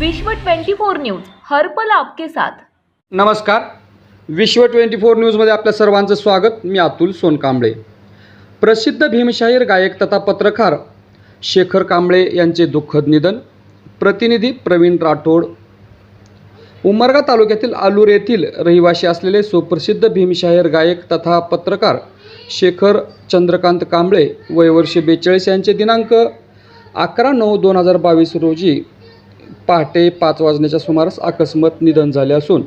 विश्व 24 न्यूज हरपल आपके साथ. नमस्कार. विश्व ट्वेंटी फोर न्यूजमध्ये आपल्या सर्वांचं स्वागत. मी अतुल सोनकांबळे. प्रसिद्ध भीमशाहीर गायक तथा पत्रकार शेखर कांबळे यांचे दुःखद निधन. प्रतिनिधी प्रवीण राठोड. उमरगा तालुक्यातील आलूर येथील रहिवासी असलेले सुप्रसिद्ध भीमशाहीर गायक तथा पत्रकार शेखर चंद्रकांत कांबळे वयवर्षी बेचाळीस यांचे दिनांक अकरा नऊ दोन हजार बावीस रोजी पहाटे पाच वाजण्याच्या सुमारास अकस्मात निधन झाले असून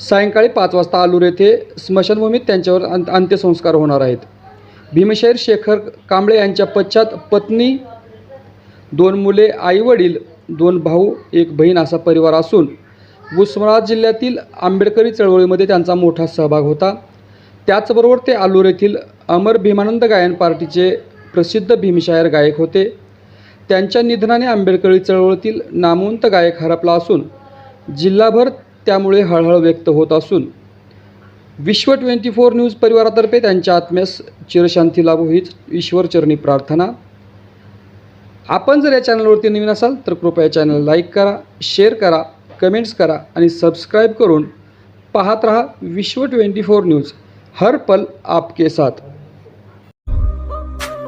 सायंकाळी पाच वाजता आलूर येथे स्मशानभूमीत त्यांच्यावर अंत अंत्यसंस्कार होणार आहेत. भीमशाहीर शेखर कांबळे यांच्या पश्चात पत्नी दोन मुले आईवडील दोन भाऊ एक बहीण असा परिवार असून उस्मानाबाद जिल्ह्यातील आंबेडकरी चळवळीमध्ये त्यांचा मोठा सहभाग होता. त्याचबरोबर ते आलूर येथील अमर भीमानंद गायन पार्टीचे प्रसिद्ध भीमशायर गायक होते. त्यांच्या निधनाने आंबेडकरी चळवळीतील नामवंत गायक हरपला असून जिल्हाभर त्यामुळे हळहळ व्यक्त होत असून विश्व ट्वेंटी फोर न्यूज परिवारातर्फे त्यांच्या आत्म्यास चिरशांती लाभो हीच ईश्वरचरणी प्रार्थना. आपण जर या चॅनलवरती नवीन असाल तर कृपया चॅनल लाईक करा शेअर करा कमेंट्स करा आणि सबस्क्राईब करून पाहत रहा विश्व ट्वेंटी फोर न्यूज. हर पल आपके साथ.